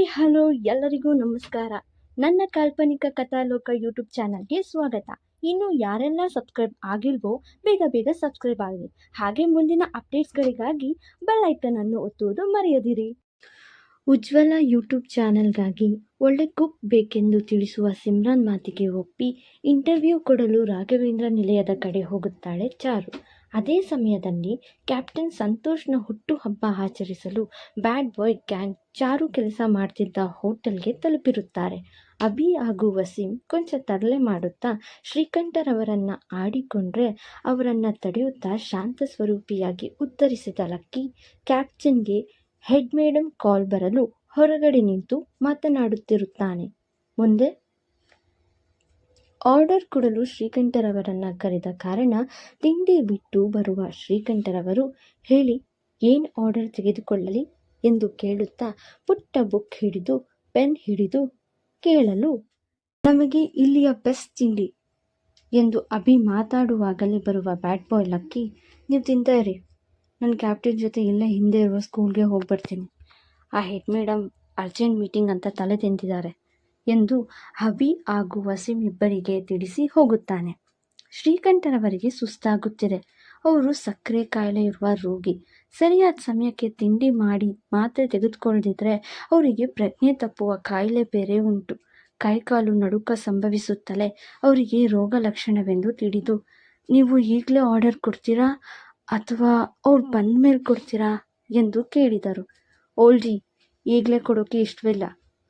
Hi, hello, ಎಲ್ಲರಿಗೂ ನಮಸ್ಕಾರ. ನನ್ನ ಕಾಲ್ಪನಿಕ ಕಥಾಲೋಕ ಯೂಟ್ಯೂಬ್ ಚಾನಲ್ಗೆ ಸ್ವಾಗತ. ಇನ್ನು ಯಾರೆಲ್ಲ ಸಬ್ಸ್ಕ್ರೈಬ್ ಆಗಿಲ್ವೋ, ಬೇಗ ಬೇಗ ಸಬ್ಸ್ಕ್ರೈಬ್ ಆಗಿ ಹಾಗೆ ಮುಂದಿನ ಅಪ್ಡೇಟ್ಸ್ಗಳಿಗಾಗಿ ಬೆಲ್ ಅನ್ನು ಒತ್ತುವುದು ಮರೆಯದಿರಿ. ಉಜ್ವಲ ಯೂಟ್ಯೂಬ್ ಚಾನೆಲ್ಗಾಗಿ ಒಳ್ಳೆ ಕುಕ್ ಬೇಕೆಂದು ತಿಳಿಸುವ ಸಿಮ್ರಾನ್ ಮಾತಿಗೆ ಒಪ್ಪಿ ಇಂಟರ್ವ್ಯೂ ಕೊಡಲು ರಾಘವೇಂದ್ರ ನಿಲಯದ ಕಡೆ ಹೋಗುತ್ತಾಳೆ ಚಾರು. ಅದೇ ಸಮಯದಲ್ಲಿ ಕ್ಯಾಪ್ಟನ್ ಸಂತೋಷ್ನ ಹುಟ್ಟುಹಬ್ಬ ಆಚರಿಸಲು ಬ್ಯಾಡ್ ಬಾಯ್ ಗ್ಯಾಂಗ್ ಚಾರು ಕೆಲಸ ಮಾಡ್ತಿದ್ದ ಹೋಟೆಲ್ಗೆ ತಲುಪಿರುತ್ತಾರೆ. ಅಭಿ ಹಾಗೂ ವಸೀಂ ಕೊಂಚ ತರಲೆ ಮಾಡುತ್ತಾ ಶ್ರೀಕಂಠರವರನ್ನ ಆಡಿಕೊಂಡ್ರೆ ಅವರನ್ನು ತಡೆಯುತ್ತಾ ಶಾಂತ ಸ್ವರೂಪಿಯಾಗಿ ಉತ್ತರಿಸಿದ ಲಕ್ಕಿ, ಕ್ಯಾಪ್ಟನ್ಗೆ ಹೆಡ್ ಮೇಡಮ್ ಕಾಲ್ ಬರಲು ಹೊರಗಡೆ ನಿಂತು ಮಾತನಾಡುತ್ತಿರುತ್ತಾನೆ. ಮುಂದೆ ಆರ್ಡರ್ ಕೊಡಲು ಶ್ರೀಕಂಠರವರನ್ನ ಕರೆದ ಕಾರಣ ತಿಂಡಿ ಬಿಟ್ಟು ಬರುವ ಶ್ರೀಕಂಠರವರು ಹೇಳಿ, ಏನು ಆರ್ಡರ್ ತೆಗೆದುಕೊಳ್ಳಲಿ? ಎಂದು ಕೇಳುತ್ತಾ ಪುಟ್ಟ ಬುಕ್ ಹಿಡಿದು, ಪೆನ್ ಹಿಡಿದು ಕೇಳಲು, ನಮಗೆ ಇಲ್ಲಿಯ ಬೆಸ್ಟ್ ತಿಂಡಿ ಎಂದು ಅಭಿ ಮಾತಾಡುವಾಗಲೇ ಬರುವ ಬ್ಯಾಟ್ ಬಾಯ್ ಲಕ್ಕಿ, ನೀವು ತಿಂತಾ ಇರಿ. ನನ್ನ ಕ್ಯಾಪ್ಟನ್ ಜೊತೆ ಇಲ್ಲೇ ಹಿಂದೆ ಇರುವ ಸ್ಕೂಲ್ಗೆ ಹೋಗ್ಬರ್ತೀನಿ. ಆ ಹೆಡ್ ಮೇಡಮ್ ಅರ್ಜೆಂಟ್ ಮೀಟಿಂಗ್ ಅಂತ ತಲೆ ತಿಂತಿದ್ದಾರೆ. ಎಂದು ಹವಿ ಹಾಗೂ ವಸೀಂ ಇಬ್ಬರಿಗೆ ತಿಳಿಸಿ ಹೋಗುತ್ತಾನೆ. ಶ್ರೀಕಂಠರವರಿಗೆ ಸುಸ್ತಾಗುತ್ತಿದೆ. ಅವರು ಸಕ್ಕರೆ ಕಾಯಿಲೆ ಇರುವ ರೋಗಿ. ಸರಿಯಾದ ಸಮಯಕ್ಕೆ ತಿಂಡಿ ಮಾಡಿ ಮಾತ್ರೆ ತೆಗೆದುಕೊಳ್ಳದಿದ್ರೆ ಅವರಿಗೆ ಪ್ರಜ್ಞೆ ತಪ್ಪುವ ಕಾಯಿಲೆ ಬೇರೆ ಉಂಟು. ಕೈಕಾಲು ನಡುಕ ಸಂಭವಿಸುತ್ತಲೇ ಅವರಿಗೆ ರೋಗ ಲಕ್ಷಣವೆಂದು ತಿಳಿದು, ನೀವು ಈಗಲೇ ಆರ್ಡರ್ ಕೊಡ್ತೀರಾ ಅಥವಾ ಅವ್ರು ಬಂದ ಮೇಲೆ ಕೊಡ್ತೀರಾ? ಎಂದು ಕೇಳಿದರು. ಓಲ್ಡಿ ಈಗಲೇ ಕೊಡೋಕೆ ಇಷ್ಟವಿಲ್ಲ.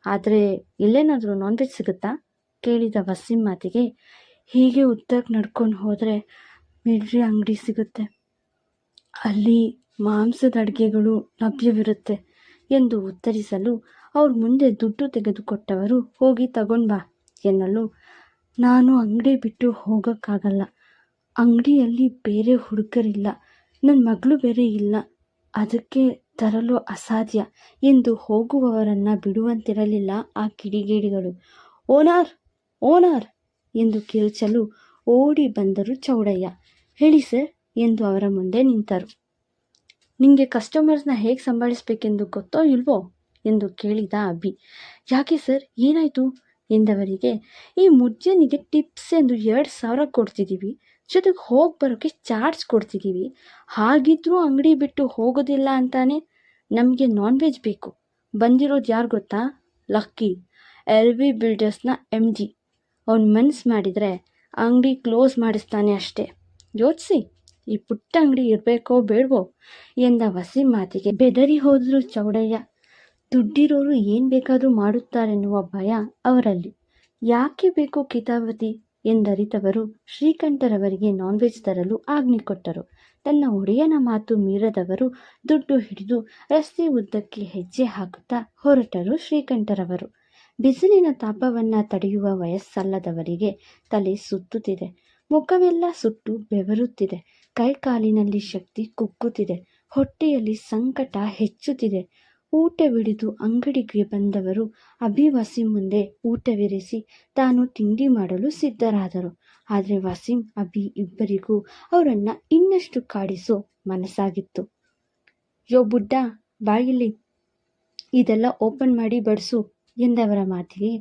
ಆದರೆ ಇಲ್ಲೇನಾದರೂ ನಾನ್ ವೆಜ್ ಸಿಗುತ್ತಾ? ಕೇಳಿದ ವಸೀಂ ಮಾತಿಗೆ, ಹೀಗೆ ಉದ್ದಕ್ಕೆ ನಡ್ಕೊಂಡು ಹೋದರೆ ಮಿಲ್ಟ್ರಿ ಅಂಗಡಿ ಸಿಗುತ್ತೆ. ಅಲ್ಲಿ ಮಾಂಸದ ಅಡುಗೆಗಳು ಲಭ್ಯವಿರುತ್ತೆ ಎಂದು ಉತ್ತರಿಸಲು ಅವ್ರ ಮುಂದೆ ದುಡ್ಡು ತೆಗೆದುಕೊಟ್ಟವರು, ಹೋಗಿ ತಗೊಂಡು ಬಾ ಎನ್ನಲು ನಾನು ಅಂಗಡಿ ಬಿಟ್ಟು ಹೋಗೋಕ್ಕಾಗಲ್ಲ. ಅಂಗಡಿಯಲ್ಲಿ ಬೇರೆ ಹುಡುಗರಿಲ್ಲ. ನನ್ನ ಮಗಳು ಬೇರೆ ಇಲ್ಲ. ಅದಕ್ಕೆ ತರಲು ಅಸಾಧ್ಯ. ಎಂದು ಹೋಗುವವರನ್ನು ಬಿಡುವಂತಿರಲಿಲ್ಲ ಆ ಕಿಡಿಗೇಡಿಗಳು. Owner owner! ಎಂದು ಕಿರುಚಲು ಓಡಿ ಬಂದರು ಚೌಡಯ್ಯ. ಹೇಳಿ ಸರ್! ಎಂದು ಅವರ ಮುಂದೆ ನಿಂತರು. ನಿಮಗೆ ಕಸ್ಟಮರ್ಸ್ನ ಹೇಗೆ ಸಂಭಾಳಿಸ್ಬೇಕೆಂದು ಗೊತ್ತೋ ಇಲ್ವೋ? ಎಂದು ಕೇಳಿದ ಅಭಿ. ಯಾಕೆ ಸರ್? ಏನಾಯಿತು? ಎಂದವರಿಗೆ, ಈ ಮುಜ್ಜನಿಗೆ ಟಿಪ್ಸ್ ಎಂದು ಎರಡು ಸಾವಿರ ಕೊಡ್ತಿದ್ದೀವಿ ಜೊತೆಗೆ ಹೋಗಿ ಬರೋಕ್ಕೆ ಚಾರ್ಜ್ ಕೊಡ್ತಿದ್ದೀವಿ ಹಾಗಿದ್ರೂ ಅಂಗಡಿ ಬಿಟ್ಟು ಹೋಗೋದಿಲ್ಲ ಅಂತಾನೆ ನಮಗೆ ನಾನ್ ವೆಜ್ ಬೇಕು. ಬಂದಿರೋದು ಯಾರು ಗೊತ್ತಾ? ಲಕ್ಕಿ. ಎಲ್ ವಿ ಬಿಲ್ಡರ್ಸ್ನ ಎಂ ಜಿ ಅವ್ನು ಮನ್ಸು ಮಾಡಿದರೆ ಅಂಗಡಿ ಕ್ಲೋಸ್ ಮಾಡಿಸ್ತಾನೆ ಅಷ್ಟೇ. ಯೋಚಿಸಿ, ಈ ಪುಟ್ಟ ಅಂಗಡಿ ಇರಬೇಕೋ ಬೇಡವೋ? ಎಂದ ವಸಿ ಮಾತಿಗೆ, ಬೆದರಿ ಹೋದರು ಚೌಡಯ್ಯ. ದುಡ್ಡಿರೋರು ಏನು ಬೇಕಾದರೂ ಮಾಡುತ್ತಾರೆನ್ನುವ ಭಯ ಅವರಲ್ಲಿ. ಯಾಕೆ ಬೇಕು ಕಿತಾವತಿ? ಎಂದರಿತವರು ಶ್ರೀಕಂಠರವರಿಗೆ ನಾನ್ ವೆಜ್ ತರಲು ಆಜ್ಞೆ ಕೊಟ್ಟರು. ತನ್ನ ಒಡೆಯನ ಮಾತು ಮೀರದವರು ದುಡ್ಡು ಹಿಡಿದು ರಸ್ತೆ ಉದ್ದಕ್ಕೆ ಹೆಜ್ಜೆ ಹಾಕುತ್ತಾ ಹೊರಟರು ಶ್ರೀಕಂಠರವರು. ಬಿಸಿಲಿನ ತಾಪವನ್ನು ತಡೆಯುವ ವಯಸ್ಸಲ್ಲದವರಿಗೆ ತಲೆ ಸುತ್ತುತ್ತಿದೆ. ಮುಖವೆಲ್ಲ ಸುಟ್ಟು ಬೆವರುತ್ತಿದೆ. ಕೈಕಾಲಿನಲ್ಲಿ ಶಕ್ತಿ ಕುಗ್ಗುತ್ತಿದೆ. ಹೊಟ್ಟೆಯಲ್ಲಿ ಸಂಕಟ ಹೆಚ್ಚುತ್ತಿದೆ. ಊಟ ಬಿಡಿದು ಅಂಗಡಿಗೆ ಬಂದವರು ಅಭಿವಾಸಿ ಮುಂದೆ ಊಟವಿರಿಸಿ ತಾನು ತಿಂಡಿ ಮಾಡಲು ಸಿದ್ಧರಾದರು. ಆದರೆ ವಸೀಂ, ಅಭಿ ಇಬ್ಬರಿಗೂ ಅವರನ್ನು ಇನ್ನಷ್ಟು ಕಾಡಿಸೋ ಮನಸ್ಸಾಗಿತ್ತು. ಯೋ ಬುಡ್ಡ ಬಾಯಿಲಿ ಇದೆಲ್ಲ ಓಪನ್ ಮಾಡಿ ಬಡಿಸು ಎಂದವರ ಮಾತಿಗೆ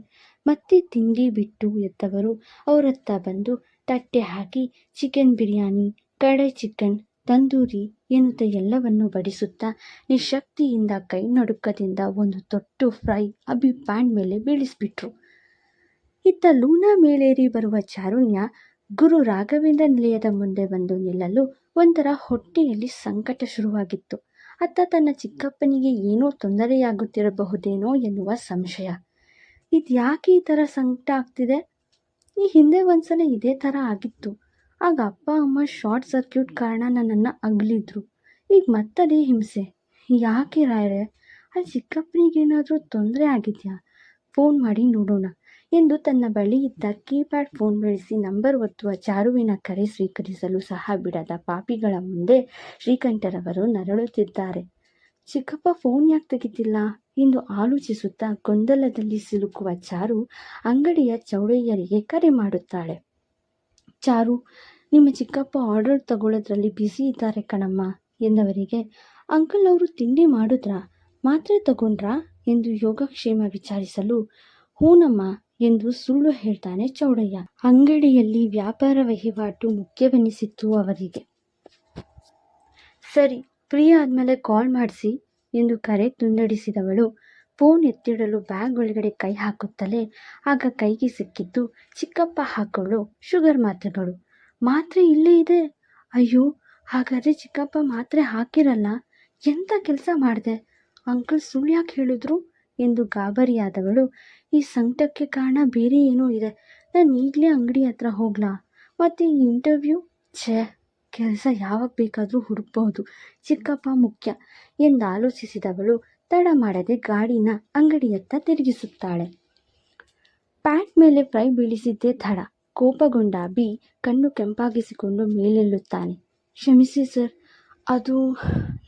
ಮತ್ತೆ ತಿಂಡಿ ಬಿಟ್ಟು ಎದ್ದವರು ಅವರತ್ತ ಬಂದು ತಟ್ಟೆ ಹಾಕಿ ಚಿಕನ್ ಬಿರಿಯಾನಿ ಕಡಾಯಿ ಚಿಕನ್, ತಂದೂರಿ ಎನ್ನುತ್ತ ಎಲ್ಲವನ್ನು ಬಡಿಸುತ್ತಾ ನಿಶಕ್ತಿಯಿಂದ ಕೈ ನಡುಕದಿಂದ ಒಂದು ತೊಟ್ಟು ಫ್ರೈ ಅಭಿ ಪ್ಯಾಂಟ್ ಮೇಲೆ ಬೀಳಿಸ್ಬಿಟ್ರು. ಇತ್ತ ಲೂನಾ ಮೇಲೇರಿ ಬರುವ ಚಾರುಣ್ಯ ಗುರು ರಾಘವೇಂದ್ರ ನಿಲಯದ ಮುಂದೆ ಬಂದು ನಿಲ್ಲಲು ಒಂಥರ ಹೊಟ್ಟೆಯಲ್ಲಿ ಸಂಕಟ ಶುರುವಾಗಿತ್ತು. ಅತ್ತ ತನ್ನ ಚಿಕ್ಕಪ್ಪನಿಗೆ ಏನೋ ತೊಂದರೆಯಾಗುತ್ತಿರಬಹುದೇನೋ ಎನ್ನುವ ಸಂಶಯ. ಇದ್ಯಾಕೆ ಈ ಥರ ಸಂಕಟ ಆಗ್ತಿದೆ? ಈ ಹಿಂದೆ ಒಂದ್ಸಲ ಇದೇ ಥರ ಆಗಿತ್ತು. ಆಗ ಅಪ್ಪ, ಅಮ್ಮ ಶಾರ್ಟ್ ಸರ್ಕ್ಯೂಟ್ ಕಾರಣ ನನ್ನನ್ನು ಅಗಲಿದ್ರು. ಈಗ ಮತ್ತದೇ ಹಿಂಸೆ. ಯಾಕೆ ರಾಯರೆ? ಅಲ್ಲಿ ಚಿಕ್ಕಪ್ಪನಿಗೇನಾದರೂ ತೊಂದರೆ ಆಗಿದೆಯಾ? ಫೋನ್ ಮಾಡಿ ನೋಡೋಣ. ಎಂದು ತನ್ನ ಬಳಿ ಇದ್ದ ಕೀಪ್ಯಾಡ್ ಫೋನ್ ಬಳಸಿ ನಂಬರ್ ಒತ್ತುವ ಚಾರುವಿನ ಕರೆ ಸ್ವೀಕರಿಸಲು ಸಹ ಬಿಡದ ಪಾಪಿಗಳ ಮುಂದೆ ಶ್ರೀಕಂಠರವರು ನರಳುತ್ತಿದ್ದಾರೆ. ಚಿಕ್ಕಪ್ಪ, ಫೋನ್ ಯಾಕೆ ತೆಗಿತಿಲ್ಲ? ಎಂದು ಆಲೋಚಿಸುತ್ತಾ ಗೊಂದಲದಲ್ಲಿ ಸಿಲುಕುವ ಚಾರು ಅಂಗಡಿಯ ಚೌಡಯ್ಯರಿಗೆ ಕರೆ ಮಾಡುತ್ತಾಳೆ. ಚಾರು, ನಿಮ್ಮ ಚಿಕ್ಕಪ್ಪ ಆರ್ಡರ್ ತಗೊಳ್ಳೋದ್ರಲ್ಲಿ ಬ್ಯುಸಿ ಇದ್ದಾರೆ ಕಣಮ್ಮ ಎಂದವರಿಗೆ ಅಂಕಲ್ ಅವರು ತಿಂಡಿ ಮಾಡಿದ್ರಾ? ಮಾತ್ರೆ ತಗೊಂಡ್ರಾ? ಎಂದು ಯೋಗಕ್ಷೇಮ ವಿಚಾರಿಸಲು, ಹೂನಮ್ಮ ಎಂದು ಸುಳ್ಳು ಹೇಳ್ತಾನೆ ಚೌಡಯ್ಯ. ಅಂಗಡಿಯಲ್ಲಿ ವ್ಯಾಪಾರ ವಹಿವಾಟು ಮುಖ್ಯವೆನಿಸಿತ್ತು ಅವರಿಗೆ. ಸರಿ ಫ್ರೀ ಆದಮೇಲೆ ಕಾಲ್ ಮಾಡಿಸಿ ಎಂದು ಕರೆ ತುಂಡಡಿಸಿದವಳು. ಫೋನ್ ಎತ್ತಿಡಲು ಬ್ಯಾಗ್ ಒಳಗಡೆ ಕೈ ಹಾಕುತ್ತಲೇ ಆಗ ಕೈಗೆ ಸಿಕ್ಕಿದ್ದು ಚಿಕ್ಕಪ್ಪ ಹಾಕೊಳ್ಳೋ ಶುಗರ್ ಮಾತ್ರೆಗಳು. ಮಾತ್ರೆ ಇಲ್ಲೇ ಇದೆ. ಅಯ್ಯೋ, ಹಾಗಾದರೆ ಚಿಕ್ಕಪ್ಪ ಮಾತ್ರೆ ಹಾಕಿರಲ್ಲ? ಎಂಥ ಕೆಲಸ ಮಾಡಿದೆ? ಅಂಕಲ್ ಸುಳ್ಳು ಯಾಕೆ ಹೇಳಿದ್ರು ಎಂದು ಗಾಬರಿಯಾದವಳು ಈ ಸಂಕಟಕ್ಕೆ ಕಾರಣ ಬೇರೆ ಏನೋ ಇದೆ. ನಾನು ಈಗಲೇ ಅಂಗಡಿ ಹತ್ರ ಹೋಗ್ಲಾ? ಮತ್ತು ಈ ಇಂಟರ್ವ್ಯೂ ಛೇ, ಕೆಲಸ ಯಾವಾಗ ಬೇಕಾದರೂ ಹುಡುಕಬಹುದು ಚಿಕ್ಕಪ್ಪ ಮುಖ್ಯ. ಎಂದು ಆಲೋಚಿಸಿದವಳು ತಡ ಮಾಡದೆ ಗಾಡಿನ ಅಂಗಡಿಯತ್ತ ತಿರುಗಿಸುತ್ತಾಳೆ. ಪ್ಯಾಂಟ್ ಮೇಲೆ ಫ್ರೈ ಬೀಳಿಸಿದ್ದೇ ತಡ. ಕೋಪಗೊಂಡ ಬಿ ಕಣ್ಣು ಕೆಂಪಾಗಿಸಿಕೊಂಡು ಮೇಲೆಲ್ಲುತ್ತಾನೆ ಕ್ಷಮಿಸಿ ಸರ್ ಅದು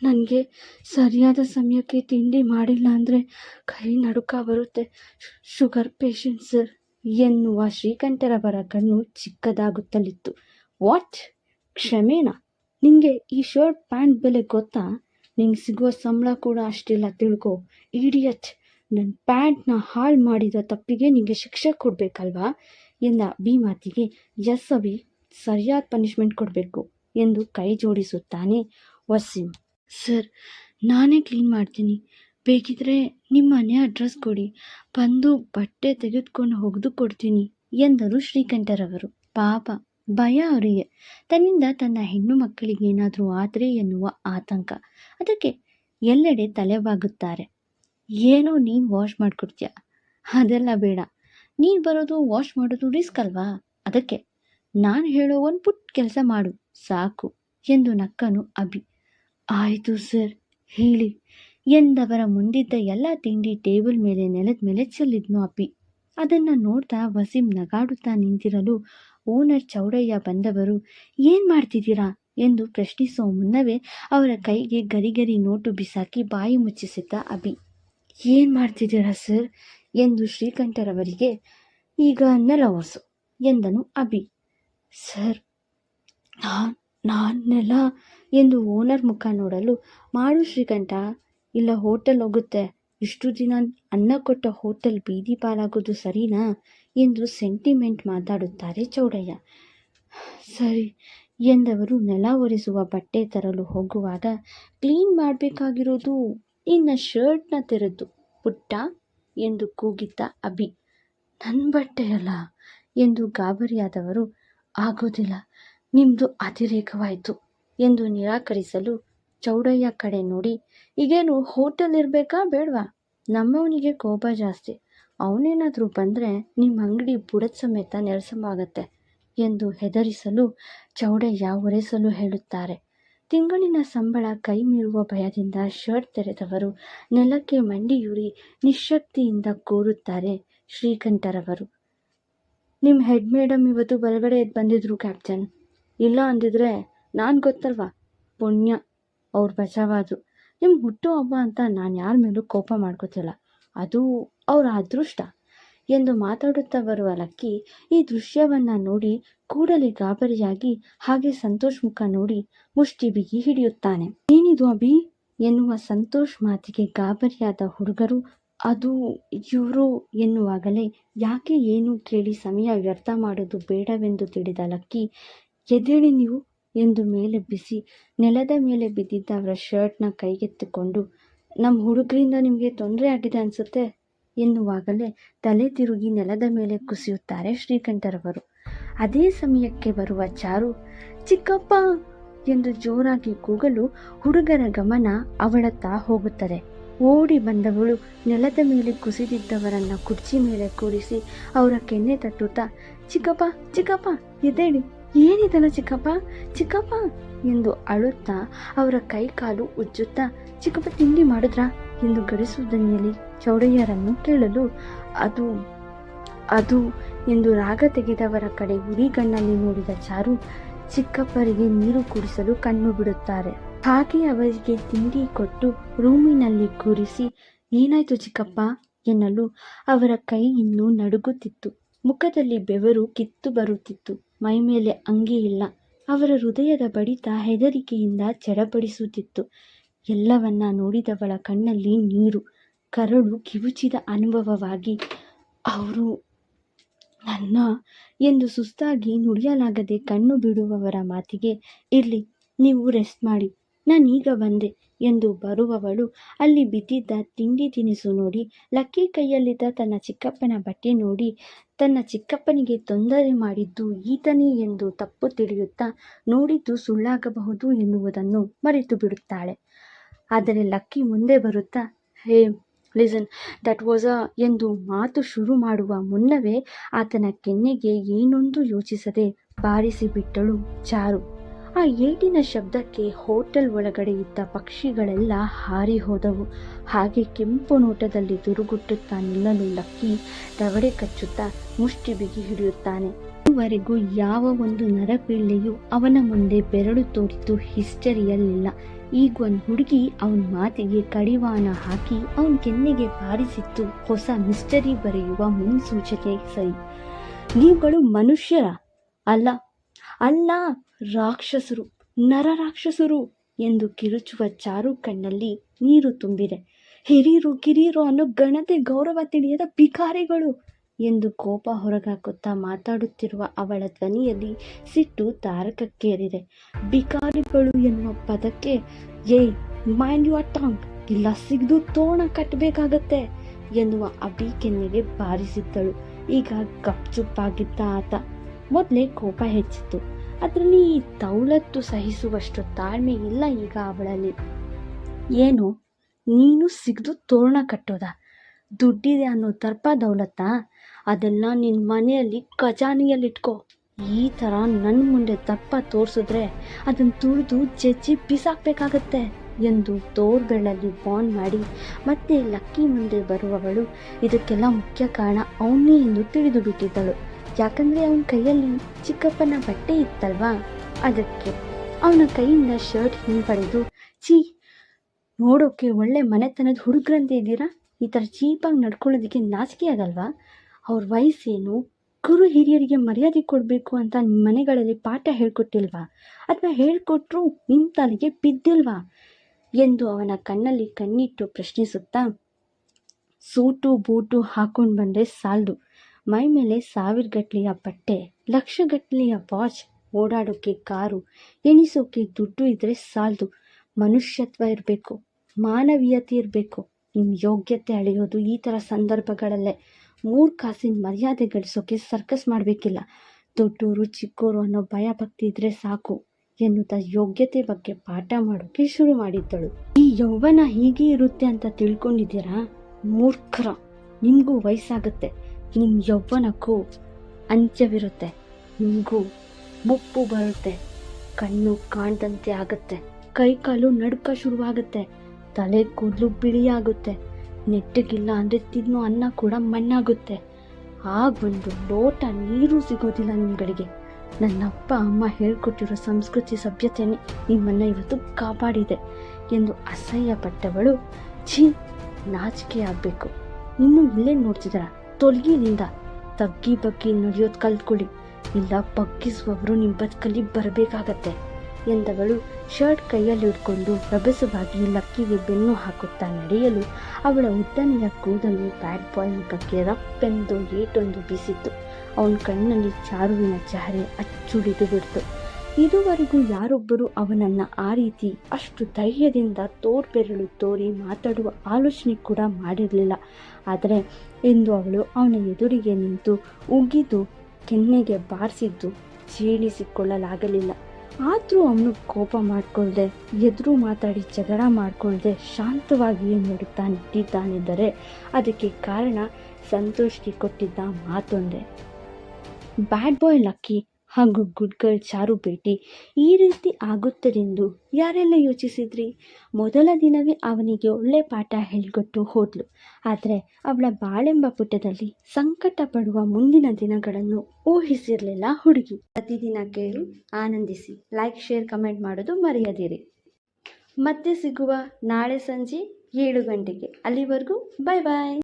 ನನಗೆ ಸರಿಯಾದ ಸಮಯಕ್ಕೆ ತಿಂಡಿ ಮಾಡಿಲ್ಲ ಅಂದರೆ ಕೈ ನಡುಕ ಬರುತ್ತೆ. ಶುಗರ್ ಪೇಷಂಟ್ ಸರ್, ಎನ್ನುವ ಶ್ರೀಕಂಠರವರ ಕಣ್ಣು ಚಿಕ್ಕದಾಗುತ್ತಲಿತ್ತು. ವಾಟ್? ಕ್ಷಮೇನಾ? ನಿನಗೆ ಈ ಶರ್ಟ್ ಪ್ಯಾಂಟ್ ಬೆಲೆ ಗೊತ್ತಾ? ನಿಂಗೆ ಸಿಗುವ ಸಂಬಳ ಕೂಡ ಅಷ್ಟಿಲ್ಲ, ತಿಳ್ಕೊ. ಇಡಿಯಟ್! ನನ್ನ ಪ್ಯಾಂಟ್ನ ಹಾಳು ಮಾಡಿದ ತಪ್ಪಿಗೆ ನಿಮಗೆ ಶಿಕ್ಷೆ ಕೊಡಬೇಕಲ್ವಾ? ಎಂದ ಬಿ ಮಾತಿಗೆ ಎಸ್ ಅಭಿ, ಸರಿಯಾದ ಪನಿಷ್ಮೆಂಟ್ ಕೊಡಬೇಕು ಎಂದು ಕೈ ಜೋಡಿಸುತ್ತಾನೆ. ವಸೀಂ. ಸರ್, ನಾನೇ ಕ್ಲೀನ್ ಮಾಡ್ತೀನಿ. ಬೇಕಿದ್ರೆ ನಿಮ್ಮ ಮನೆ ಅಡ್ರೆಸ್ ಕೊಡಿ. ಬಂದು ಬಟ್ಟೆ ತೆಗೆದುಕೊಂಡು ಒಗೆದು ಕೊಡ್ತೀನಿ ಎಂದರು ಶ್ರೀಕಂಠರವರು ಪಾಪ, ಭಯ ಅವರಿಗೆ. ತನ್ನಿಂದ ತನ್ನ ಹೆಣ್ಣು ಮಕ್ಕಳಿಗೆ ಏನಾದರೂ ಆದರೆ ಎನ್ನುವ ಆತಂಕ. ಅದಕ್ಕೆ ಎಲ್ಲೆಡೆ ತಲೆಬಾಗುತ್ತಾರೆ ಏನೋ ನೀನು ವಾಶ್ ಮಾಡಿಕೊಡ್ತೀಯ? ಅದೆಲ್ಲ ಬೇಡ. ನೀನು ಬರೋದು ವಾಶ್ ಮಾಡೋದು ರಿಸ್ಕ್ ಅಲ್ವಾ? ಅದಕ್ಕೆ ನಾನು ಹೇಳೋ ಒಂದು ಪುಟ್ ಕೆಲಸ ಮಾಡು, ಸಾಕು ಎಂದು ನಕ್ಕನು ಅಭಿ. ಆಯಿತು ಸರ್, ಹೇಳಿ. ಎಂದವರ ಮುಂದಿದ್ದ ಎಲ್ಲ ತಿಂಡಿ ಟೇಬಲ್ ಮೇಲೆ ನೆಲದ ಮೇಲೆ ಚೆಲ್ಲಿದ್ನು ಅಪ್ಪಿ. ಅದನ್ನು ನೋಡ್ತಾ ವಸೀಂ ನಗಾಡುತ್ತಾ ನಿಂತಿರಲು ಓನರ್ ಚೌಡಯ್ಯ ಬಂದವರು, ಏನು ಮಾಡ್ತಿದ್ದೀರಾ? ಎಂದು ಪ್ರಶ್ನಿಸುವ ಮುನ್ನವೇ ಅವರ ಕೈಗೆ ಗರಿಗರಿ ನೋಟು ಬಿಸಾಕಿ ಬಾಯಿ ಮುಚ್ಚಿಸಿದ್ದ ಅಭಿ. ಏನು ಮಾಡ್ತಿದ್ದೀರಾ ಸರ್? ಎಂದು ಶ್ರೀಕಂಠರವರಿಗೆ ಈಗ ನೆಲ ಒರೆಸು ಎಂದನು ಅಭಿ. ಸರ್, ನಾನ್ ನಾನು ನೆಲ ಎಂದು ಓನರ್ ಮುಖ ನೋಡಲು ಮಾಡು ಶ್ರೀಕಂಠ, ಇಲ್ಲ ಹೋಟೆಲ್ ಹೋಗುತ್ತೆ, ಇಷ್ಟು ದಿನ ಅನ್ನ ಕೊಟ್ಟ ಹೋಟೆಲ್ ಬೀದಿ ಪಾಲಾಗೋದು ಸರಿನಾ? ಎಂದು ಸೆಂಟಿಮೆಂಟ್ ಮಾತಾಡುತ್ತಾರೆ ಚೌಡಯ್ಯ. ಸರಿ, ಎಂದವರು ನೆಲ ಒರೆಸುವ ಬಟ್ಟೆ ತರಲು ಹೋಗುವಾಗ, ಕ್ಲೀನ್ ಮಾಡಬೇಕಾಗಿರೋದು ನಿನ್ನ ಶರ್ಟ್ನ ತೆರೆದು, ಪುಟ್ಟ? ಎಂದು ಕೂಗಿದ್ದ ಅಭಿ. ನನ್ನ ಬಟ್ಟೆಯಲ್ಲ? ಎಂದು ಗಾಬರಿಯಾದವರು, ಆಗೋದಿಲ್ಲ. ನಿಮ್ಮದು ಅತಿರೇಕವಾಯಿತು ಎಂದು ನಿರಾಕರಿಸಲು ಚೌಡಯ್ಯ ಕಡೆ ನೋಡಿ, ಈಗೇನು ಹೋಟೆಲ್ ಇರಬೇಕಾ ಬೇಡವಾ? ನಮ್ಮವನಿಗೆ ಕೋಪ ಜಾಸ್ತಿ. ಅವನೇನಾದರೂ ಬಂದರೆ ನಿಮ್ಮ ಅಂಗಡಿ ಬುಡದ ಸಮೇತ ನೆಲಸಮಾಗತ್ತೆ ಎಂದು ಹೆದರಿಸಲು ಚೌಡಯ್ಯ ಒರೆಸಲು ಹೇಳುತ್ತಾರೆ. ತಿಂಗಳಿನ ಸಂಬಳ ಕೈ ಮೀರುವ ಭಯದಿಂದ ಶರ್ಟ್ ತೆರೆದವರು ನೆಲಕ್ಕೆ ಮಂಡಿಯೂರಿ ನಿಶಕ್ತಿಯಿಂದ ಕೂರುತ್ತಾರೆ ಶ್ರೀಕಂಠರವರು. ನಿಮ್ಮ ಹೆಡ್ ಮೇಡಮ್ ಇವತ್ತು ಬಲಗಡೆ ಬಂದಿದ್ರು, ಕ್ಯಾಪ್ಟನ್. ಇಲ್ಲ ಅಂದಿದ್ರೆ ನಾನು ಗೊತ್ತಲ್ವಾ? ಪುಣ್ಯ. ಅವ್ರು ಬಚಾವಾದ್ರು ನಿಮ್ಮ ಹುಟ್ಟು ಹಬ್ಬ ಅಂತ ನಾನು ಯಾರ ಮೇಲೂ ಕೋಪ ಮಾಡ್ಕೋತಿಲ್ಲ. ಅದು ಅವರ ಅದೃಷ್ಟ. ಎಂದು ಮಾತಾಡುತ್ತಾ ಬರುವ ಲಕ್ಕಿ ಈ ದೃಶ್ಯವನ್ನು ನೋಡಿ ಕೂಡಲೇ ಗಾಬರಿಯಾಗಿ ಹಾಗೆ ಸಂತೋಷ್ ಮುಖ ನೋಡಿ ಮುಷ್ಟಿ ಬಿಗಿ ಹಿಡಿಯುತ್ತಾನೆ. ಏನಿದು ಅಭಿ? ಎನ್ನುವ ಸಂತೋಷ್ ಮಾತಿಗೆ ಗಾಬರಿಯಾದ ಹುಡುಗರು, ಅದು ಇವರು ಎನ್ನುವಾಗಲೇ ಯಾಕೆ ಏನು ಕೇಳಿ ಸಮಯ ವ್ಯರ್ಥ ಮಾಡೋದು ಬೇಡವೆಂದು ತಿಳಿದ ಲಕ್ಕಿ ಎದ್ದೇಳಿ ನೀವು ಎಂದು ಮೇಲೆ ಬಿಸಿ ನೆಲದ ಮೇಲೆ ಬಿದ್ದಿದ್ದ ಅವರ ಶರ್ಟ್ನ ಕೈಗೆತ್ತಿಕೊಂಡು ನಮ್ಮ ಹುಡುಗರಿಂದ ನಿಮಗೆ ತೊಂದರೆ ಆಗಿದೆ ಅನಿಸುತ್ತೆ? ಎನ್ನುವಾಗಲೇ ತಲೆ ತಿರುಗಿ ನೆಲದ ಮೇಲೆ ಕುಸಿಯುತ್ತಾರೆ ಶ್ರೀಕಂಠರವರು ಅದೇ ಸಮಯಕ್ಕೆ ಬರುವ ಚಾರು, ಚಿಕ್ಕಪ್ಪ! ಎಂದು ಜೋರಾಗಿ ಕೂಗಲು ಹುಡುಗರ ಗಮನ ಅವಳತ್ತ ಹೋಗುತ್ತದೆ. ಓಡಿ ಬಂದವಳು ನೆಲದ ಮೇಲೆ ಕುಸಿದಿದ್ದವರನ್ನು ಕುರ್ಚಿ ಮೇಲೆ ಕೂರಿಸಿ ಅವರ ಕೆನ್ನೆ ತಟ್ಟುತ್ತಾ, ಚಿಕ್ಕಪ್ಪ ಚಿಕ್ಕಪ್ಪ, ಎದ್ದೇಳಿ! ಏನಿದಲ್ಲ ಚಿಕ್ಕಪ್ಪ? ಚಿಕ್ಕಪ್ಪ ಎಂದು ಅಳುತ್ತಾ ಅವರ ಕೈ ಕಾಲು ಉಜ್ಜುತ್ತಾ, ಚಿಕ್ಕಪ್ಪ ತಿಂಡಿ ಮಾಡಿದ್ರಾ? ಎಂದು ಗಡಿಸು ಚೌಡಯ್ಯರನ್ನು ಕೇಳಲು, ಅದು ಅದು ಎಂದು ರಾಗ ತೆಗೆದವರ ಕಡೆ ಉರಿಗಣ್ಣಲ್ಲಿ ನೋಡಿದ ಚಾರು ಚಿಕ್ಕಪ್ಪರಿಗೆ ನೀರು ಕುಡಿಸಲು ಕಣ್ಣು ಬಿಡುತ್ತಾರೆ. ಹಾಗೆ ಅವರಿಗೆ ತಿಂಡಿ ಕೊಟ್ಟು ರೂಮಿನಲ್ಲಿ ಕೂರಿಸಿ, ಏನಾಯ್ತು ಚಿಕ್ಕಪ್ಪ? ಎನ್ನಲು ಅವರ ಕೈ ಇನ್ನೂ ನಡುಗುತ್ತಿತ್ತು. ಮುಖದಲ್ಲಿ ಬೆವರು ಕಿತ್ತು ಬರುತ್ತಿತ್ತು. ಮೈಮೇಲೆ ಅಂಗಿ ಇಲ್ಲ. ಅವರ ಹೃದಯದ ಬಡಿತ ಹೆದರಿಕೆಯಿಂದ ಚಡಪಡಿಸುತ್ತಿತ್ತು. ಎಲ್ಲವನ್ನ ನೋಡಿದವಳ ಕಣ್ಣಲ್ಲಿ ನೀರು, ಕರಳು ಕಿವುಚಿದ ಅನುಭವವಾಗಿ, ಅವರು ನನ್ನ ಎಂದು ಸುಸ್ತಾಗಿ ನುಡಿಯಲಾಗದೆ ಕಣ್ಣು ಬಿಡುವವರ ಮಾತಿಗೆ, ಇರಲಿ, ನೀವು ರೆಸ್ಟ್ ಮಾಡಿ, ನಾನೀಗ ಬಂದೆ ಎಂದು ಬರುವವಳು ಅಲ್ಲಿ ಬಿದ್ದಿದ್ದ ತಿಂಡಿ ತಿನಿಸು ನೋಡಿ, ಲಕ್ಕಿ ಕೈಯಲ್ಲಿದ್ದ ತನ್ನ ಚಿಕ್ಕಪ್ಪನ ಬಟ್ಟೆ ನೋಡಿ ತನ್ನ ಚಿಕ್ಕಪ್ಪನಿಗೆ ತೊಂದರೆ ಮಾಡಿದ್ದು ಈತನೇ ಎಂದು ತಪ್ಪು ತಿಳಿಯುತ್ತಾ ನೋಡಿದ್ದು ಸುಳ್ಳಾಗಬಹುದು ಎನ್ನುವುದನ್ನು ಮರೆತು ಬಿಡುತ್ತಾಳೆ. ಆದರೆ ಲಕ್ಕಿ ಮುಂದೆ ಬರುತ್ತಾ, hey, listen, that was a ಎಂದು ಮಾತು ಶುರು ಮಾಡುವ ಮುನ್ನವೇ ಆತನ ಕೆನ್ನೆಗೆ ಏನೊಂದು ಯೋಚಿಸದೆ ಬಾರಿಸಿಬಿಟ್ಟಳು ಚಾರು. ಆ ಏಟಿನ ಶಬ್ದಕ್ಕೆ ಹೋಟೆಲ್ ಒಳಗಡೆ ಇದ್ದ ಪಕ್ಷಿಗಳೆಲ್ಲ ಹಾರಿ ಹೋದವು. ಹಾಗೆ ಕೆಂಪು ನೋಟದಲ್ಲಿ ದುರುಗುಟ್ಟುತ್ತಾ ನಿಲ್ಲಲು ಲಕ್ಕಿ ರಗಡೆ ಕಚ್ಚುತ್ತಾ ಮುಷ್ಟಿ ಬಿಗಿ ಹಿಡಿಯುತ್ತಾನೆ. ಇದುವರೆಗೂ ಯಾವ ಒಂದು ನರಪಿಳ್ಳೆಯೂ ಅವನ ಮುಂದೆ ಬೆರಳು ತೋರಿತು ಹಿಸ್ಟರಿಯಲ್ಲಿಲ್ಲ. ಈಗ ಒಂದು ಹುಡುಗಿ ಅವನ ಮಾತಿಗೆ ಕಡಿವಾಣ ಹಾಕಿ ಅವನ ಕೆನ್ನೆಗೆ ಬಾರಿಸಿತ್ತು ಹೊಸ ಮಿಸ್ಟರಿ ಬರೆಯುವ ಮುನ್ಸೂಚನೆ ಸರಿ. ನೀವುಗಳು ಮನುಷ್ಯರ ಅಲ್ಲ ಅಲ್ಲ ರಾಕ್ಷಸರು, ನರ ರಾಕ್ಷಸರು ಎಂದು ಕಿರುಚುವ ಚಾರು ಕಣ್ಣಲ್ಲಿ ನೀರು ತುಂಬಿದೆ. ಹಿರಿಯರು, ಕಿರಿಯರು ಅನ್ನೋ ಗಣತೆ, ಗೌರವ ತಿಳಿಯದ ಭಿಕಾರಿಗಳು ಎಂದು ಕೋಪ ಹೊರಗಾಕುತ್ತಾ ಮಾತಾಡುತ್ತಿರುವ ಅವಳ ಧ್ವನಿಯಲ್ಲಿ ಸಿಟ್ಟು ತಾರಕಕ್ಕೇರಿದೆ. ಭಿಕಾರಿಗಳು ಎನ್ನುವ ಪದಕ್ಕೆ, ಏಯ್ ಮೈಂಡ್ ಯುವರ್ ಟಾಂಗ್ ಇಲ್ಲ ಸಿಗ್ದು ತೋಣ ಕಟ್ಟಬೇಕಾಗತ್ತೆ ಎನ್ನುವ ಅಭಿ ಕೆನ್ನೆಗೆ ಬಾರಿಸಿದ್ದಳು. ಈಗ ಗಪ್ಚುಪ್ಪಾಗಿದ್ದ ಆತ ಮೊದಲೇ ಕೋಪ ಹೆಚ್ಚಿತ್ತು. ಅದರಲ್ಲಿ ಈ ದೌಲತ್ತು ಸಹಿಸುವಷ್ಟು ತಾಳ್ಮೆ ಇಲ್ಲ ಈಗ ಅವಳಲ್ಲಿ. ಏನು? ನೀನು ಸಿಗ್ದು ತೋರಣ ಕಟ್ಟೋದ? ದುಡ್ಡಿದೆ ಅನ್ನೋ ದರ್ಪ ದೌಲತ್ತ? ಅದೆಲ್ಲ ನಿನ್ನ ಮನೆಯಲ್ಲಿ ಖಜಾನೆಯಲ್ಲಿಟ್ಕೋ. ಈ ಥರ ನನ್ನ ಮುಂದೆ ದಪ್ಪ ತೋರಿಸಿದ್ರೆ ಅದನ್ನು ತುಳಿದು ಜಜ್ಜಿ ಬಿಸಾಕ್ಬೇಕಾಗತ್ತೆ ಎಂದು ತೋರ್ಬೆಳಲ್ಲಿ ಬಾನ್ ಮಾಡಿ ಮತ್ತೆ ಲಕ್ಕಿ ಮುಂದೆ ಬರುವವಳು ಇದಕ್ಕೆಲ್ಲ ಮುಖ್ಯ ಕಾರಣ ಅವನೇ ಎಂದು ತಿಳಿದು ಬಿಟ್ಟಿದ್ದಳು ಯಾಕಂದರೆ ಅವನ ಕೈಯಲ್ಲಿ ಚಿಕ್ಕಪ್ಪನ ಬಟ್ಟೆ ಇತ್ತಲ್ವಾ? ಅದಕ್ಕೆ ಅವನ ಕೈಯಿಂದ ಶರ್ಟ್ ಹಿಂಪಡೆದು ಛೀ, ನೋಡೋಕೆ ಒಳ್ಳೆ ಮನೆತನದ ಹುಡುಗ್ರಂತೆ ಇದ್ದೀರಾ? ಈ ಥರ ಚೀಪಾಗಿ ನಡ್ಕೊಳ್ಳೋದಕ್ಕೆ ನಾಚಿಕೆ ಆಗಲ್ವಾ? ಅವ್ರ ವಯಸ್ಸೇನು? ಗುರು ಹಿರಿಯರಿಗೆ ಮರ್ಯಾದೆ ಕೊಡಬೇಕು ಅಂತ ನಿಮ್ಮ ಮನೆಗಳಲ್ಲಿ ಪಾಠ ಹೇಳ್ಕೊಟ್ಟಿಲ್ವಾ? ಅಥವಾ ಹೇಳ್ಕೊಟ್ರು ನಿಮ್ಮ ತಲೆಗೆ ಬಿದ್ದಿಲ್ವಾ? ಎಂದು ಅವನ ಕಣ್ಣಲ್ಲಿ ಕಣ್ಣಿಟ್ಟು ಪ್ರಶ್ನಿಸುತ್ತಾ, ಸೂಟು ಬೂಟು ಹಾಕೊಂಡು ಬಂದರೆ ಸಾಲದು. ಮೈ ಮೇಲೆ ಸಾವಿರಗಟ್ಟಲೆಯ ಬಟ್ಟೆ, ಲಕ್ಷಗಟ್ಟಲೆಯ ವಾಚ್ ಓಡಾಡೋಕ್ಕೆ ಕಾರು, ಎಣಿಸೋಕೆ ದುಡ್ಡು ಇದ್ದರೆ ಸಾಲದು. ಮನುಷ್ಯತ್ವ ಇರಬೇಕು, ಮಾನವೀಯತೆ ಇರಬೇಕು. ನಿಮ್ಮ ಯೋಗ್ಯತೆ ಅಳೆಯೋದು ಈ ಥರ ಸಂದರ್ಭಗಳಲ್ಲೇ. ಮೂರು ಕಾಸಿನ ಮರ್ಯಾದೆ ಗಳಿಸೋಕೆ ಸರ್ಕಸ್ ಮಾಡಬೇಕಿಲ್ಲ. ದೊಡ್ಡೋರು, ಚಿಕ್ಕೋರು ಅನ್ನೋ ಭಯ ಭಕ್ತಿ ಇದ್ದರೆ ಸಾಕು ಎನ್ನುತ್ತಾ ಯೋಗ್ಯತೆ ಬಗ್ಗೆ ಪಾಠ ಮಾಡೋಕೆ ಶುರು ಮಾಡಿದ್ದಳು. ಈ ಯೌವನ ಹೀಗೆ ಇರುತ್ತೆ ಅಂತ ತಿಳ್ಕೊಂಡಿದ್ದೀರಾ? ಮೂರ್ಖರ, ನಿಮಗೂ ವಯಸ್ಸಾಗುತ್ತೆ. ನಿಮ್ಮ ಯೌವ್ವನಕ್ಕೂ ಅಂತ್ಯವಿರುತ್ತೆ. ನಿಮಗೂ ಮುಪ್ಪು ಬರುತ್ತೆ. ಕಣ್ಣು ಕಾಣ್ದಂತೆ ಆಗುತ್ತೆ. ಕೈ ಕಾಲು ನಡುಕ ಶುರುವಾಗುತ್ತೆ. ತಲೆ ಕೂದಲು ಬಿಳಿಯಾಗುತ್ತೆ. ನೆಟ್ಟಗಿಲ್ಲ ಅಂದರೆ ತಿನ್ನೋ ಅನ್ನ ಕೂಡ ಮಣ್ಣಾಗುತ್ತೆ. ಆಗ ಒಂದು ಲೋಟ ನೀರು ಸಿಗೋದಿಲ್ಲ ನಿಮ್ಗಳಿಗೆ. ನನ್ನ ಅಪ್ಪ ಅಮ್ಮ ಹೇಳ್ಕೊಟ್ಟಿರೋ ಸಂಸ್ಕೃತಿ ಸಭ್ಯತೆಯೇ ನಿಮ್ಮನ್ನು ಇವತ್ತು ಕಾಪಾಡಿದೆ ಎಂದು ಅಸಹ್ಯ ಪಟ್ಟವಳು ಛೀ, ನಾಚಿಕೆ ಆಗಬೇಕು. ಇನ್ನು ಇಲ್ಲೇ ನೋಡ್ತಿದ್ದಾರ? ತೊಲಗಿನಿಂದ ತಗ್ಗಿ ಬಗ್ಗಿ ನಡೆಯೋದು ಕಲ್ತ್ಕೊಳ್ಳಿ ಇಲ್ಲ ಬಗ್ಗಿಸುವವರು ನಿಮ್ಮ ಬದುಕಲ್ಲಿ ಬರಬೇಕಾಗತ್ತೆ ಎಂದವಳು ಶರ್ಟ್ ಕೈಯಲ್ಲಿ ಹಿಡ್ಕೊಂಡು ರಭಸವಾಗಿ ಲಕ್ಕಿಗೆ ಬೆನ್ನು ಹಾಕುತ್ತಾ ನಡೆಯಲು ಅವಳ ಉದ್ದನೆಯ ಕೂದಲು ಬ್ಯಾಡ್ ಬಾಯ್ ಮುಖಕ್ಕೆ ರಪ್ಪೆಂದು ಏಟೊಂದು ಬೀಸಿತ್ತು. ಅವನ ಕಣ್ಣಲ್ಲಿ ಚಾರುವಿನ ಚಹರೆ ಅಚ್ಚುಡಿದು ಬಿಡ್ತು. ಇದುವರೆಗೂ ಯಾರೊಬ್ಬರು ಅವನನ್ನ ಆ ರೀತಿ ಅಷ್ಟು ಧೈರ್ಯದಿಂದ ತೋರ್ಬೆರಳು ತೋರಿ ಮಾತಾಡುವ ಆಲೋಚನೆ ಕೂಡ ಮಾಡಿರಲಿಲ್ಲ. ಆದರೆ ಇಂದು ಅವಳು ಅವನ ಎದುರಿಗೆ ನಿಂತು ಉಗಿದು ಕೆನ್ನೆಗೆ ಬಾರಿಸಿದ್ದು ಜೀರ್ಣಿಸಿಕೊಳ್ಳಲಾಗಲಿಲ್ಲ. ಆದರೂ ಅವನು ಕೋಪ ಮಾಡಿಕೊಳ್ಳದೆ ಎದುರು ಮಾತಾಡಿ ಜಗಳ ಮಾಡಿಕೊಳ್ಳದೆ ಶಾಂತವಾಗಿಯೇ ನೋಡುತ್ತಾ ನಿಂತಿದ್ದಾನೆಂದರೆ ಅದಕ್ಕೆ ಕಾರಣ ಸಂತೋಷ್ಗೆ ಕೊಟ್ಟಿದ್ದ ಮಾತೊಂದೇ. ಬ್ಯಾಡ್ ಬಾಯ್ ಲಕ್ಕಿ ಹಾಗೂ ಗುಡ್ ಗರ್ಲ್ ಚಾರು ಭೇಟಿ ಈ ರೀತಿ ಆಗುತ್ತದೆಂದು ಯಾರೆಲ್ಲ ಯೋಚಿಸಿದ್ರಿ? ಮೊದಲ ದಿನವೇ ಅವನಿಗೆ ಒಳ್ಳೆ ಪಾಠ ಹೇಳಿಕೊಟ್ಟು ಹೋದ್ಲು. ಆದರೆ ಅವಳ ಬಾಳೆಂಬ ಪುಟದಲ್ಲಿ ಸಂಕಟ ಪಡುವ ಮುಂದಿನ ದಿನಗಳನ್ನು ಊಹಿಸಿರಲಿಲ್ಲ ಹುಡುಗಿ. ಪ್ರತಿದಿನ ಕೇಳಿ ಆನಂದಿಸಿ ಲೈಕ್ ಶೇರ್ ಕಮೆಂಟ್ ಮಾಡೋದು ಮರೆಯದಿರಿ. ಮತ್ತೆ ಸಿಗುವ ನಾಳೆ ಸಂಜೆ ಏಳು ಗಂಟೆಗೆ. ಅಲ್ಲಿವರೆಗೂ ಬಾಯ್ ಬಾಯ್